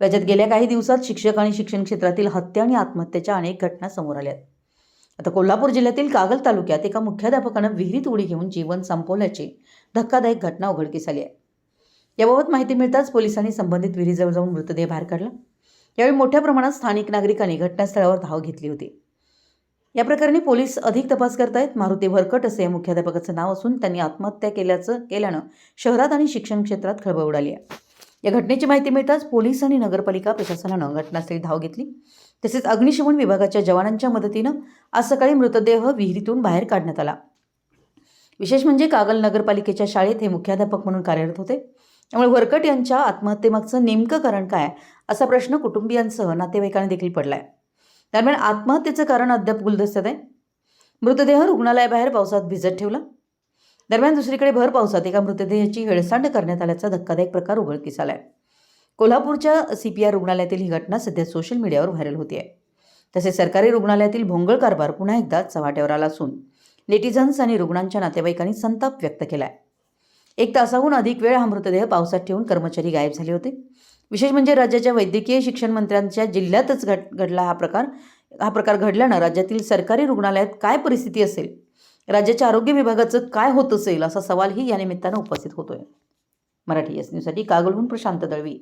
राज्यात गेल्या काही दिवसात शिक्षक आणि शिक्षण क्षेत्रातील हत्या आणि आत्महत्येच्या अनेक घटना समोर आल्या. आहेत आता कोल्हापूर जिल्ह्यातील कागल तालुक्यात एका मुख्याध्यापकानं विहिरीत उडी घेऊन जीवन संपवल्याची धक्कादायक घटना उघडकीस आली आहे. याबाबत माहिती मिळताच पोलिसांनी संबंधित विहिरीजवळ जाऊन मृतदेह बाहेर काढला. यावेळी मोठ्या प्रमाणात स्थानिक नागरिकांनी घटनास्थळावर धाव घेतली होती. या प्रकरणी पोलीस अधिक तपास करतायत. मारुती भरकट असे या मुख्याध्यापकाचं नाव असून त्यांनी आत्महत्या केल्याचं केल्यानं शहरात आणि शिक्षण क्षेत्रात खळबळ उडाली आहे. या घटनेची माहिती मिळताच पोलीस आणि नगरपालिका प्रशासनानं घटनास्थळी धाव घेतली. तसेच अग्निशमन विभागाच्या जवानांच्या मदतीनं आज सकाळी मृतदेह विहिरीतून बाहेर काढण्यात आला. विशेष म्हणजे कागल नगरपालिकेच्या शाळेत हे मुख्याध्यापक म्हणून कार्यरत होते. त्यामुळे वरकट यांच्या आत्महत्येमागचं नेमकं कारण काय असा प्रश्न कुटुंबियांसह नातेवाईकांनी देखील पडलाय. दरम्यान आत्महत्येचं कारण अद्याप गुलदस्त्यात आहे. मृतदेह रुग्णालयाबाहेर पावसात भिजत ठेवला. दरम्यान दुसरीकडे भर पावसात एका मृतदेहाची हेळसांड करण्यात आल्याचा धक्कादायक प्रकार उघडकीस आलाय. कोल्हापूरच्या सी पी आर रुग्णालयातील ही घटना सध्या सोशल मीडियावर व्हायरल होती आहे तसेच सरकारी रुग्णालयातील भोंगळ कारभार पुन्हा एकदा चव्हाट्यावर आला असून नेटिझन्स आणि रुग्णांच्या नातेवाईकांनी संताप व्यक्त केला आहे एक तासाहून अधिक वेळ हा मृतदेह पावसात ठेवून कर्मचारी गायब झाले होते. विशेष म्हणजे राज्याच्या वैद्यकीय शिक्षण मंत्र्यांच्या जिल्ह्यातच घट घडला हा प्रकार हा प्रकार घडल्यानं राज्यातील सरकारी रुग्णालयात काय परिस्थिती असेल? राज्याच्या आरोग्य विभागाचं काय होत असेल असा सवालही या निमित्तानं उपस्थित होतोय. मराठी एस न्यूजसाठी कागलहून प्रशांत दळवी.